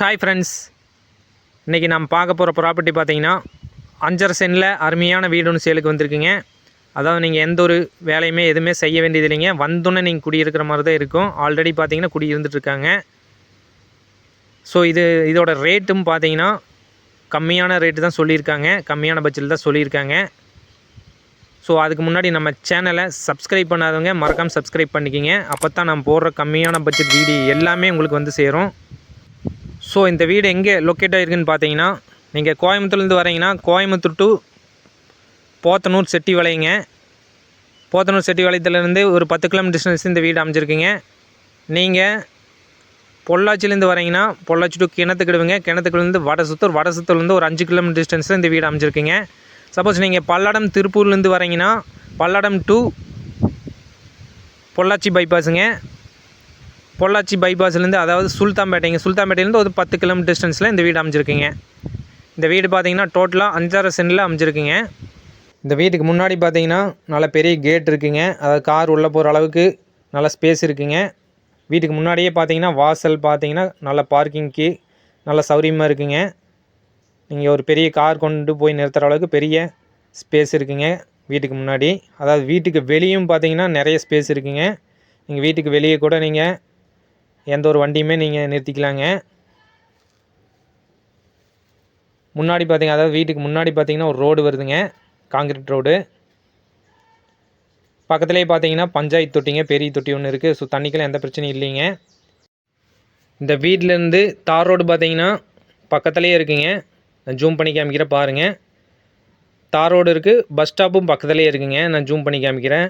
Hi friends இன்றைக்கி நம்ம பார்க்க போகிற ப்ராப்பர்ட்டி பார்த்தீங்கன்னா அஞ்சரை சென்டில் அருமையான வீடுன்னு சேலுக்கு வந்திருக்குங்க. அதாவது நீங்கள் எந்த ஒரு வேலையுமே எதுவுமே செய்ய வேண்டியது இல்லைங்க. வந்தோன்னே நீங்கள் குடியிருக்கிற மாதிரி தான் இருக்கும். ஆல்ரெடி பார்த்தீங்கன்னா குடி இருந்துகிட்ருக்காங்க ஸோ இது இதோட ரேட்டும் பார்த்தீங்கன்னா கம்மியான ரேட்டு தான் சொல்லியிருக்காங்க. கம்மியான பட்ஜெட்டில் தான் சொல்லியிருக்காங்க. ஸோ அதுக்கு முன்னாடி நம்ம சேனலை சப்ஸ்கிரைப் பண்ணாதவங்க மறக்காமல் சப்ஸ்கிரைப் பண்ணிக்கிங்க. அப்போ தான் நம்ம போடுற கம்மியான பட்ஜெட் வீடியோ எல்லாமே உங்களுக்கு வந்து சேரும். ஸோ இந்த வீடு எங்கே லொக்கேட் ஆகிருக்குன்னு பார்த்தீங்கன்னா நீங்கள் கோயம்புத்தூர்லேருந்து வரீங்கன்னா கோயம்புத்தூர் டு போத்தனூர் செட்டி வளையங்க. போத்தனூர் செட்டி வளையத்துலேருந்து ஒரு பத்து கிலோமீட்டர் டிஸ்டன்ஸ் இந்த வீடு அமைஞ்சிருக்குங்க. நீங்கள் பொள்ளாச்சிலேருந்து வரீங்கன்னா பொள்ளாச்சி டு கிணத்துக்கிடுவீங்க கிணத்துக்குலேருந்து வடசுத்தூர் வடசுத்தூர்லேருந்து வட சுத்தூர்லேருந்து ஒரு அஞ்சு கிலோமீட்டர் டிஸ்டன்ஸில் இந்த வீடு அமைஞ்சிருக்குங்க. சப்போஸ் நீங்கள் பல்லடம் திருப்பூர்லேருந்து வரீங்கன்னா பல்லடம் டு பொள்ளாச்சி பைபாஸுங்க பொள்ளாச்சி பைபாஸ்லேருந்து அதாவது சுல்தான்பேட்டைங்க சுல்தான்பேட்டையிலேருந்து ஒரு பத்து கிலோமீட்டர் டிஸ்டன்ஸில் இந்த வீடு அமைஞ்சிருக்குங்க. இந்த வீடு பார்த்தீங்கன்னா டோட்டலாக அஞ்சாறு சென்டில் அமைஞ்சிருக்குங்க. இந்த வீட்டுக்கு முன்னாடி பார்த்தீங்கன்னா நல்ல பெரிய கேட் இருக்குங்க. அதாவது கார் உள்ளே போகிற அளவுக்கு நல்ல ஸ்பேஸ் இருக்குங்க. வீட்டுக்கு முன்னாடியே பார்த்தீங்கன்னா வாசல் பார்த்தீங்கன்னா நல்ல பார்க்கிங்க்கு நல்ல சௌரியமாக இருக்குங்க. நீங்கள் ஒரு பெரிய கார் கொண்டு போய் நிறுத்துகிற அளவுக்கு பெரிய ஸ்பேஸ் இருக்குங்க வீட்டுக்கு முன்னாடி. அதாவது வீட்டுக்கு வெளியும் பார்த்தீங்கன்னா நிறைய ஸ்பேஸ் இருக்குங்க. நீங்கள் வீட்டுக்கு வெளியே கூட நீங்கள் எந்த ஒரு வண்டியுமே நீங்கள் நிறுத்திக்கலாங்க. முன்னாடி பார்த்தீங்க அதாவது வீட்டுக்கு முன்னாடி பார்த்தீங்கன்னா ஒரு ரோடு வருதுங்க காங்கிரீட் ரோடு. பக்கத்துலேயே பார்த்தீங்கன்னா பஞ்சாயத்து தொட்டிங்க பெரிய தொட்டி ஒன்று இருக்குது ஸோ தண்ணிக்கெல்லாம் எந்த பிரச்சனையும் இல்லைங்க. இந்த வீட்டிலேருந்து தார் ரோடு பார்த்தீங்கன்னா பக்கத்துலேயே இருக்குங்க. நான் ஜூம் பண்ணி காமிக்கிறேன் பாருங்கள் தார் ரோடு இருக்குது பஸ் ஸ்டாப்பும் பக்கத்துலேயே இருக்குங்க. நான் ஜூம் பண்ணி காமிக்கிறேன்.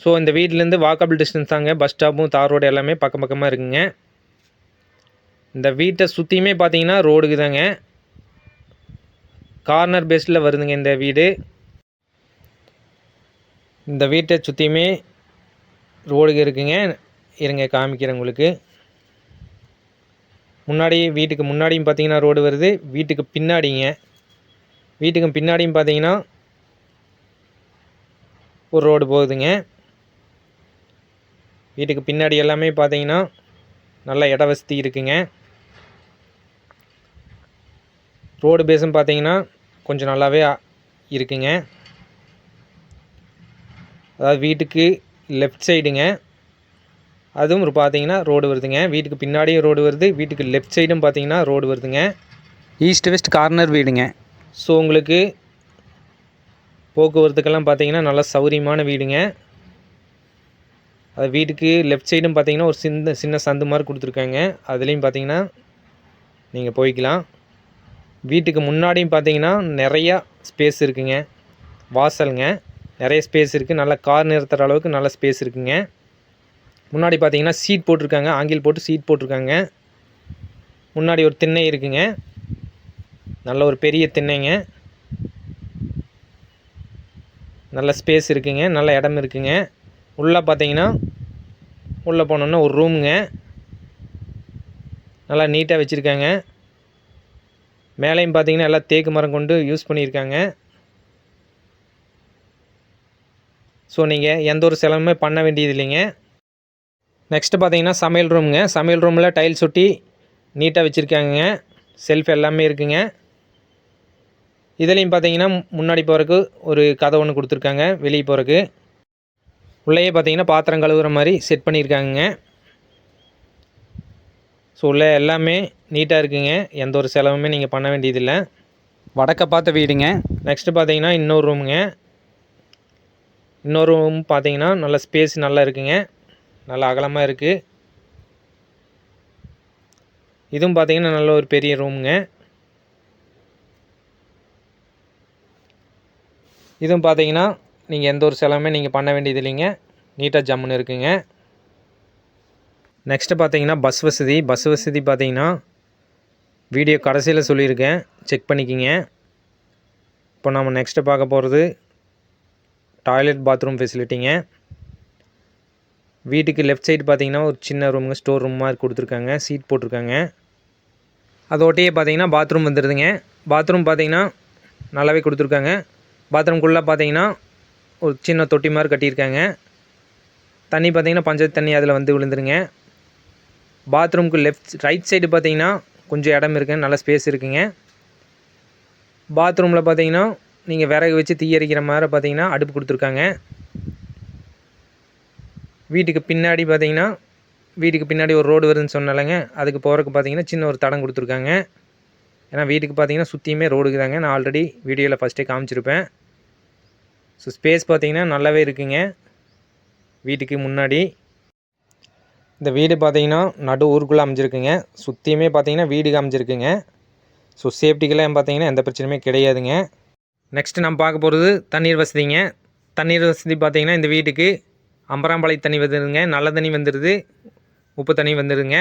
ஸோ இந்த வீட்டிலேருந்து வாக்கபிள் டிஸ்டன்ஸ் தாங்க பஸ் ஸ்டாப்பும் தார் ரோடு எல்லாமே பக்கம் பக்கமாக இருக்குங்க. இந்த வீட்டை சுற்றியுமே பார்த்தீங்கன்னா ரோடுக்கு தாங்க. கார்னர் பேஸில் வருதுங்க இந்த வீடு. இந்த வீட்டை சுற்றியுமே ரோடுக்கு இருக்குங்க. இருங்க காமிக்கிறேன் உங்களுக்கு. முன்னாடி வீட்டுக்கு முன்னாடியும் பார்த்தீங்கன்னா ரோடு வருது. வீட்டுக்கு பின்னாடிங்க. வீட்டுக்கு பின்னாடியும் பார்த்தீங்கன்னா ஒரு ரோடு போகுதுங்க. வீட்டுக்கு பின்னாடி எல்லாமே பார்த்தீங்கன்னா நல்ல இட வசதி இருக்குங்க. ரோடு பேஸும் பார்த்தீங்கன்னா கொஞ்சம் நல்லாவே இருக்குங்க. அதாவது வீட்டுக்கு லெஃப்ட் சைடுங்க அதுவும் ஒரு பார்த்தீங்கன்னா ரோடு வருதுங்க. வீட்டுக்கு பின்னாடியும் ரோடு வருது. வீட்டுக்கு லெஃப்ட் சைடும் பார்த்தீங்கன்னா ரோடு வருதுங்க. ஈஸ்ட் வெஸ்ட் கார்னர் வீடுங்க. ஸோ உங்களுக்கு போக்குவரத்துக்கெல்லாம் பார்த்தீங்கன்னா நல்ல சௌரியமான வீடுங்க. அது வீட்டுக்கு லெஃப்ட் சைடும் பார்த்தீங்கன்னா ஒரு சின்ன சின்ன சந்து மாதிரி கொடுத்துருக்காங்க. அதுலேயும் பார்த்தீங்கன்னா நீங்கள் போய்க்கலாம். வீட்டுக்கு முன்னாடியும் பார்த்தீங்கன்னா நிறையா ஸ்பேஸ் இருக்குங்க. வாசலுங்க. நிறைய ஸ்பேஸ் இருக்குது நல்ல கார் நிறுத்துகிற அளவுக்கு நல்ல ஸ்பேஸ் இருக்குங்க. முன்னாடி பார்த்தீங்கன்னா சீட் போட்டிருக்காங்க. ஆங்கில் போட்டு சீட் போட்டிருக்காங்க. முன்னாடி ஒரு திண்ணை இருக்குங்க. நல்ல ஒரு பெரிய திண்ணைங்க. நல்ல ஸ்பேஸ் இருக்குங்க. நல்ல இடம் இருக்குங்க. உள்ளே பார்த்தீங்கன்னா உள்ளே போனோன்னா ஒரு ரூமுங்க நல்லா நீட்டாக வச்சுருக்காங்க. மேலேயும் பார்த்தீங்கன்னா எல்லாம் தேக்கு மரம் கொண்டு யூஸ் பண்ணியிருக்காங்க. ஸோ நீங்கள் எந்த ஒரு செலவுமே பண்ண வேண்டியது இல்லைங்க. நெக்ஸ்ட்டு பார்த்தீங்கன்னா சமையல் ரூமுங்க சமையல் ரூமில் டைல்ஸ் ஒட்டி நீட்டாக வச்சுருக்காங்க செல்ஃப் எல்லாமே இருக்குங்க. இதுலேயும் பார்த்தீங்கன்னா முன்னாடி போகிறக்கு ஒரு கதை ஒன்று கொடுத்துருக்காங்க. வெளியே போகிறக்கு உள்ளேயே பார்த்தீங்கன்னா பாத்திரம் கழுவுற மாதிரி செட் பண்ணியிருக்காங்க ஸோ உள்ள எல்லாமே நீட்டாக இருக்குங்க. எந்த ஒரு செலவுமே நீங்கள் பண்ண வேண்டியதில்லை. வடக்க பார்த்த வீடுங்க. நெக்ஸ்ட்டு பார்த்தீங்கன்னா இன்னொரு ரூமுங்க இன்னொரு ரூம் பார்த்தீங்கன்னா நல்ல ஸ்பேஸ் நல்லா இருக்குங்க. நல்ல அகலமாக இருக்குது இதுவும் பார்த்தீங்கன்னா நல்ல ஒரு பெரிய ரூமுங்க இதுவும் பார்த்தீங்கன்னா நீங்கள் எந்த ஒரு செலவுமே நீங்கள் பண்ண வேண்டியது இல்லைங்க. நீட்டாக ஜம்முன்னு இருக்குங்க. நெக்ஸ்ட்டு பார்த்தீங்கன்னா பஸ் வசதி. பஸ் வசதி பார்த்தீங்கன்னா வீடியோ கடைசியில் சொல்லியிருக்கேன். செக் பண்ணிக்கிங்க. இப்போ நம்ம நெக்ஸ்ட்டு பார்க்க போகிறது டாய்லெட் பாத்ரூம் ஃபெசிலிட்டிங்க வீட்டுக்கு லெஃப்ட் சைடு பார்த்தீங்கன்னா ஒரு சின்ன ரூமுங்க ஸ்டோர் ரூம் மாதிரி கொடுத்துருக்காங்க. சீட் போட்டிருக்காங்க. அதோட்டையே பார்த்தீங்கன்னா பாத்ரூம் வந்துடுதுங்க பாத்ரூம் பார்த்தீங்கன்னா நல்லாவே கொடுத்துருக்காங்க. பாத்ரூம்குள்ளே பார்த்தீங்கன்னா ஒரு சின்ன தொட்டி மாதிரி கட்டியிருக்காங்க. தண்ணி பார்த்தீங்கன்னா பஞ்சாயத்து தண்ணி அதில் வந்து விழுந்துருங்க. பாத்ரூம்க்கு லெஃப்ட் ரைட் சைடு பார்த்தீங்கன்னா கொஞ்சம் இடம் இருக்குங்க நல்ல ஸ்பேஸ் இருக்குங்க. பாத்ரூமில் பார்த்தீங்கன்னா நீங்கள் விறகு வச்சு தீ எரிக்கிற மாதிரி பார்த்தீங்கன்னா அடுப்பு கொடுத்துருக்காங்க. வீட்டுக்கு பின்னாடி பார்த்தீங்கன்னா வீட்டுக்கு பின்னாடி ஒரு ரோடு வருதுன்னு சொன்னாலங்க அதுக்கு போகிறதுக்கு பார்த்தீங்கன்னா சின்ன ஒரு தடம் கொடுத்துருக்காங்க. ஏன்னா வீட்டுக்கு பார்த்தீங்கன்னா சுற்றியுமே ரோடுக்கு தாங்க. நான் ஆல்ரெடி வீடியோவில் ஃபஸ்ட்டே காமிச்சிருப்பேன். ஸோ ஸ்பேஸ் பார்த்தீங்கன்னா நல்லாவே இருக்குங்க. வீட்டுக்கு முன்னாடி. இந்த வீடு பார்த்தீங்கன்னா நடு ஊருக்குள்ளே அமைஞ்சிருக்குங்க. சுற்றியுமே பார்த்தீங்கன்னா வீடு அமைஞ்சிருக்குங்க ஸோ சேஃப்டிக்கெல்லாம் பார்த்தீங்கன்னா எந்த பிரச்சனையுமே கிடையாதுங்க. நெக்ஸ்ட்டு நம்ம பார்க்க போகிறது தண்ணீர் வசதிங்க. தண்ணீர் வசதி பார்த்தீங்கன்னா இந்த வீட்டுக்கு அம்பராம்பாளை தண்ணி வந்துடுங்க நல்ல தண்ணி வந்துடுது உப்பு தண்ணி வந்துடுங்க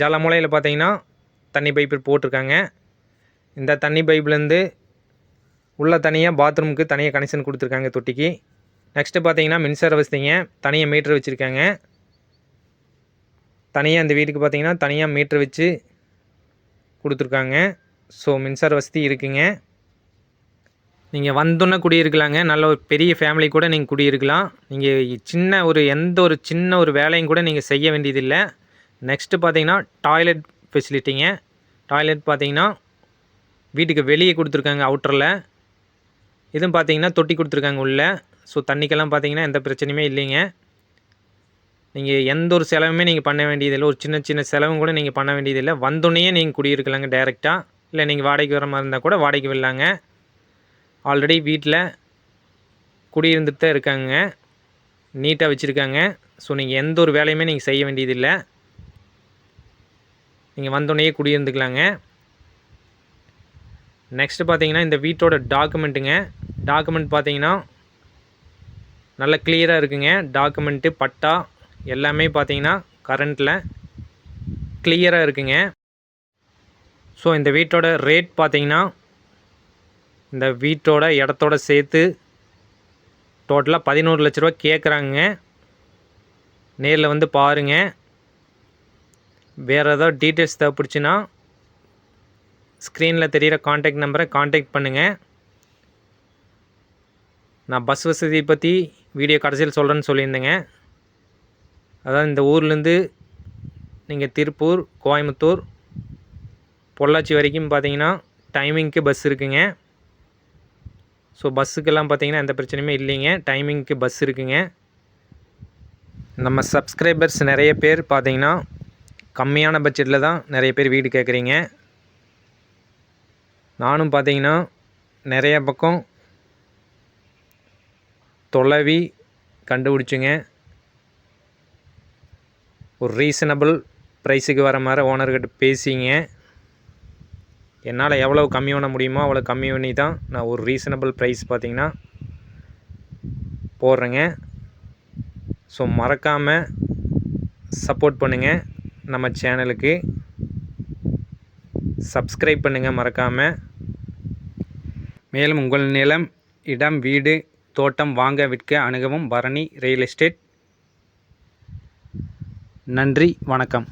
ஜலமுலையில் பார்த்தீங்கன்னா தண்ணி பைப்பு போட்டிருக்காங்க. இந்த தண்ணி பைப்லேருந்து உள்ளே தனியாக பாத்ரூமுக்கு தனியாக கனெக்ஷன் கொடுத்துருக்காங்க தொட்டிக்கு. நெக்ஸ்ட்டு பார்த்தீங்கன்னா மின்சார வசதிங்க தனியாக மீட்ரு வச்சுருக்காங்க. தனியாக இந்த வீட்டுக்கு பார்த்தீங்கன்னா தனியாக மீட்ரு வச்சு கொடுத்துருக்காங்க. ஸோ மின்சார வசதி இருக்குங்க. நீங்கள் வந்தோன்னே குடியிருக்கலாங்க. நல்ல ஒரு பெரிய ஃபேமிலி கூட நீங்கள் குடியிருக்கலாம். நீங்கள் சின்ன ஒரு எந்த ஒரு சின்ன ஒரு வேலையும் கூட நீங்கள் செய்ய வேண்டியதில்லை. நெக்ஸ்ட்டு பார்த்தீங்கன்னா டாய்லெட் ஃபெசிலிட்டிங்க டாய்லெட் பார்த்தீங்கன்னா வீட்டுக்கு வெளியே கொடுத்துருக்காங்க அவுட்டரில் இதுவும் பார்த்தீங்கன்னா தொட்டி கொடுத்துருக்காங்க உள்ளே. ஸோ தண்ணிக்கெல்லாம் பார்த்தீங்கன்னா எந்த பிரச்சனையுமே இல்லைங்க. நீங்கள் எந்த ஒரு செலவுமே நீங்கள் பண்ண வேண்டியதில்லை. ஒரு சின்ன சின்ன செலவும் கூட நீங்கள் பண்ண வேண்டியதில்லை. வந்தோடனே நீங்கள் குடியிருக்கலாங்க டைரெக்டாக இல்லை நீங்கள் வாடகைக்கு வர மாதிரி இருந்தால் கூட வாடகைக்கு விடலாங்க. ஆல்ரெடி வீட்டில் குடியிருந்துட்டு தான் இருக்காங்க. நீட்டாக வச்சுருக்காங்க. ஸோ நீங்கள் எந்த ஒரு வேலையுமே நீங்கள் செய்ய வேண்டியதில்லை. நீங்கள் வந்தோடனே குடியிருந்துக்கலாங்க. நெக்ஸ்ட்டு பார்த்தீங்கன்னா இந்த வீட்டோட டாக்குமெண்ட்டுங்க டாக்குமெண்ட் பார்த்தீங்கன்னா நல்ல கிளியராக இருக்குங்க. டாக்குமெண்ட்டு பட்டா எல்லாமே பார்த்தீங்கன்னா கரண்ட்டில் கிளியராக இருக்குங்க. ஸோ இந்த வீட்டோட ரேட் பார்த்தீங்கன்னா இந்த வீட்டோட இடத்தோட சேர்த்து டோட்டலாக பதினோரு லட்ச ரூபா கேட்குறாங்க நேரில் வந்து பாருங்கள் வேறு ஏதாவது டீட்டெயில்ஸ் தேவைப்படுச்சுன்னா ஸ்க்ரீனில் தெரிகிற காண்டாக்ட் நம்பரை காண்டாக்ட் பண்ணுங்கள் நான் பஸ் வசதி பற்றி வீடியோ கடைசியில் சொல்கிறேன்னு சொல்லியிருந்தேங்க. அதாவது இந்த ஊர்லேருந்து நீங்கள் திருப்பூர் கோயம்புத்தூர் பொள்ளாச்சி வரைக்கும் பார்த்தீங்கன்னா டைமிங்க்கு பஸ் இருக்குங்க. ஸோ பஸ்ஸுக்கெல்லாம் பார்த்தீங்கன்னா எந்த பிரச்சனையுமே இல்லைங்க. டைமிங்க்கு பஸ் இருக்குங்க. நம்ம சப்ஸ்கிரைபர்ஸ் நிறைய பேர் பார்த்தீங்கன்னா கம்மியான பட்ஜெட்டில் தான் நிறைய பேர் வீடு கேட்குறீங்க நானும் பார்த்தீங்கன்னா நிறைய பக்கம் தொலைவி கண்டுபிடிச்சிங்க. ஒரு ரீசனபிள் ப்ரைஸுக்கு வர மாதிரி ஓனர்கிட்ட பேசிங்க. என்னால் எவ்வளோ கம்மி பண்ண முடியுமோ அவ்வளோ கம்மி பண்ணி தான் நான் ஒரு ரீசனபிள் ப்ரைஸ் பார்த்திங்கன்னா போடுறேங்க. ஸோ மறக்காமல் சப்போர்ட் பண்ணுங்கள் நம்ம சேனலுக்கு சப்ஸ்கிரைப் பண்ணுங்கள் மறக்காமல் மேலும் உங்கள் நிலம் இடம் வீடு தோட்டம் வாங்க விற்க அணுகவும் பரணி ரியல் எஸ்டேட் நன்றி வணக்கம்.